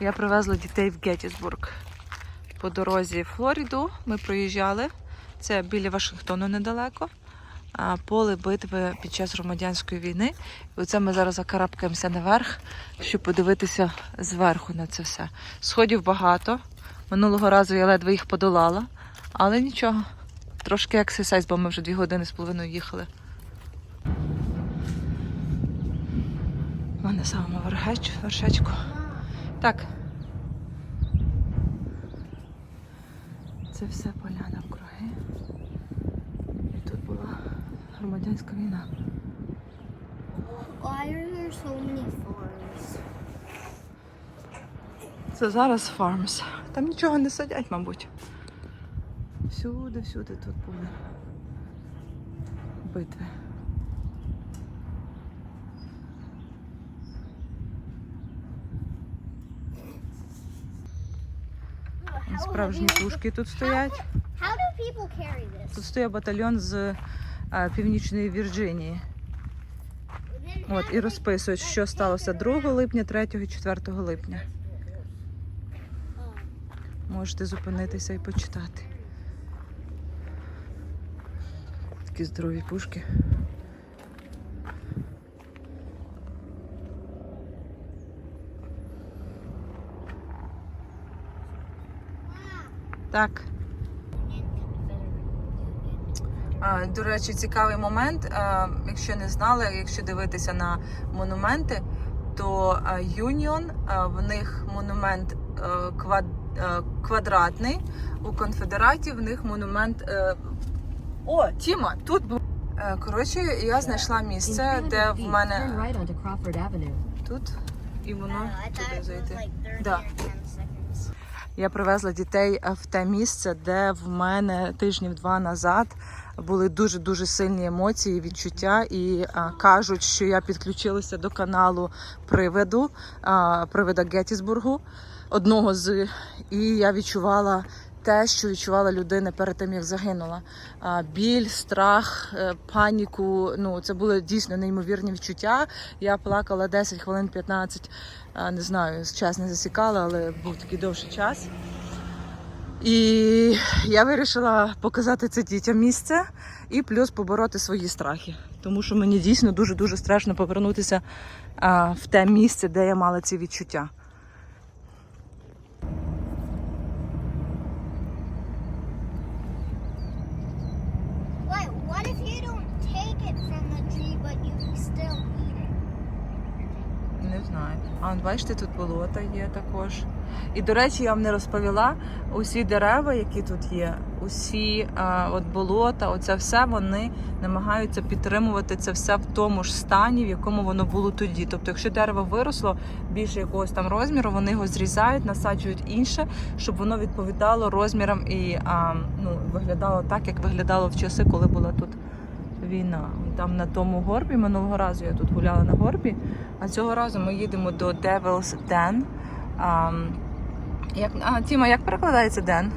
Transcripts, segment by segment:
Я привезла дітей в Геттісбург. По дорозі в Флориду ми проїжджали. Це біля Вашингтону недалеко. Поле битви під час громадянської війни. І оце ми зараз закарабкаємося наверх, щоб подивитися зверху на це все. Сходів багато. Минулого разу я ледве їх подолала, але нічого. Трошки ексерсайз, бо ми вже дві години з половиною їхали. Ми на самому вершечку. Так. Це все поля навкруги. І тут була громадянська війна. Це зараз фармс. Там нічого не садять, мабуть. Всюди, всюди тут були битви. Справжні пушки тут стоять. Тут стоїть батальйон з е, Північної Вірджинії. От, і розписують, що сталося 2 липня, 3 і 4 липня. Можете зупинитися і почитати. Такі здорові пушки. Так. До речі, цікавий момент. Якщо не знали, якщо дивитися на монументи, то Юніон в них монумент квад, квадратний. У конфедератів в них монумент. е, О, Тіма, тут був. Е, Коротше, я знайшла місце, де в мене тут, і воно thought туди зайти. Да. Or 10 seconds. Я привезла дітей е, в те місце, де в мене тижнів два назад були дуже дуже сильні емоції, відчуття, і а, кажуть, що я підключилася до каналу привиду, а, привида Геттісбургу, одного з і я відчувала. Те, що відчувала людина перед тим, як загинула. Біль, страх, е, паніку. Ну, це були дійсно неймовірні відчуття. Я плакала 10 хвилин 15, не знаю, час не засікала, але був такий довший час. І я вирішила показати це дітям місце і плюс побороти свої страхи. Тому що мені дійсно дуже-дуже страшно повернутися в те місце, де я мала ці відчуття. Не знаю. А от бачите, тут болота є також. І до речі, я вам не розповіла усі дерева, які тут є, усі а, от болота, оце все вони намагаються підтримувати це все в тому ж стані, в якому воно було тоді. Тобто, якщо дерево виросло більше якогось там розміру, вони його зрізають, насаджують інше, щоб воно відповідало розмірам і а, ну, виглядало так, як виглядало в часи, коли була тут війна. Там на тому горбі минулого разу я тут гуляла на горбі. А цього разу ми їдемо до Devil's Den. А, як, а, Тіма, як перекладається Den?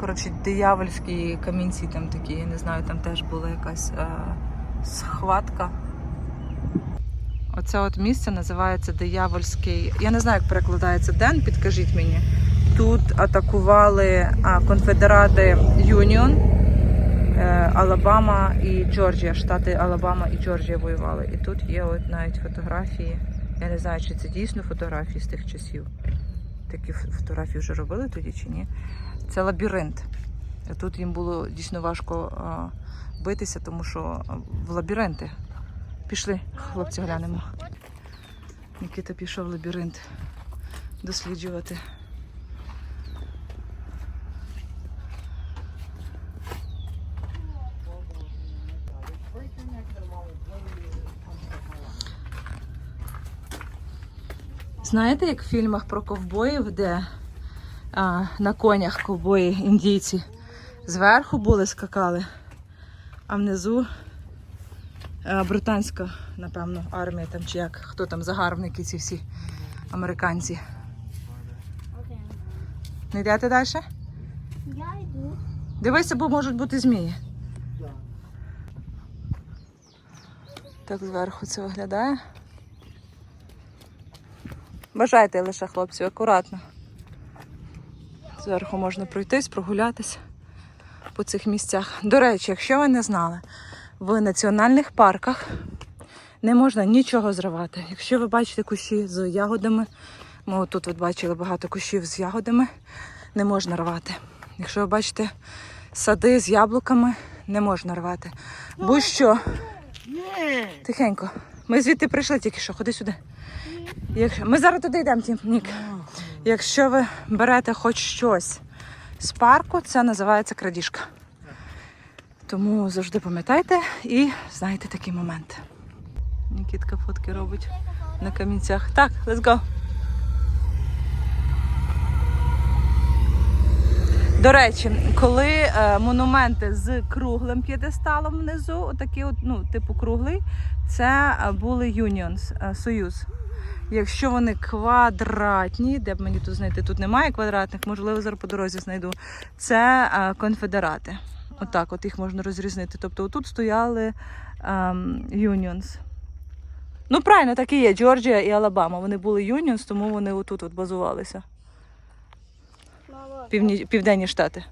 Коротше, диявольські камінці там такі, я не знаю, там теж була якась е, схватка. Оце от місце називається Диявольський. Я не знаю, як перекладається Ден, підкажіть мені. Тут атакували а, конфедерати Юніон. Е, Алабама і Джорджія, штати Алабама і Джорджія воювали. І тут є от навіть фотографії. Я не знаю, чи це дійсно фотографії з тих часів. Такі фотографії вже робили тоді чи ні. Це лабіринт. Тут їм було дійсно важко а, битися, тому що в лабіринти. Пішли, хлопці, глянемо. Нікіта пішов в лабіринт досліджувати. Знаєте, як в фільмах про ковбоїв, де а, на конях ковбої індійці зверху були, скакали, а внизу а, британська, напевно, армія там чи як, хто там загарбники ці всі американці. Не йдете далі? I do. Дивися, бо можуть бути змії. Так зверху це виглядає. Бажайте лише, хлопці, акуратно. Зверху можна пройтись, прогулятися по цих місцях. До речі, якщо ви не знали, в національних парках не можна нічого зривати. Якщо ви бачите кущі з ягодами, ми отут от бачили багато кущів з ягодами, не можна рвати. Якщо ви бачите сади з яблуками, не можна рвати. Будь-що. Тихенько. Ми звідти прийшли тільки що, ходи сюди. Якщо... Ми зараз туди йдемо, Нік. Якщо ви берете хоч щось з парку, це називається крадіжка. Тому завжди пам'ятайте і знайте такі моменти. Нікітка фотки робить на камінцях. Так, let's go. До речі, коли е, монументи з круглим п'єдесталом внизу, отакі, от, ну, типу круглий, це е, були Unions, е, Союз. Якщо вони квадратні, де б мені тут знайти? Тут немає квадратних, можливо, зараз по дорозі знайду. Це е, конфедерати. Отак, от їх можна розрізнити. Тобто отут стояли ем, Unions. Ну, правильно, так і є. Джорджія і Алабама. Вони були Unions, тому вони отут от базувалися. Півні... Південні штати.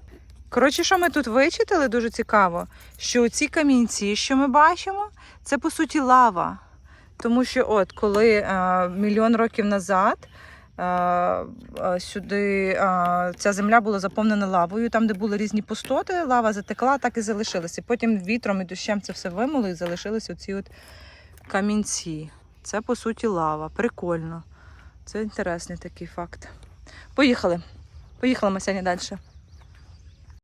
Коротше, що ми тут вичитали, дуже цікаво, що ці камінці, що ми бачимо, це по суті лава. Тому що, от, коли е, мільйон років назад е, е, сюди е, ця земля була заповнена лавою, там, де були різні пустоти, лава затекла, так і залишилася. Потім вітром і дощем це все вимило і залишилися оці от камінці. Це по суті лава. Прикольно. Це інтересний такий факт. Поїхали. Поїхала сьогодні далі.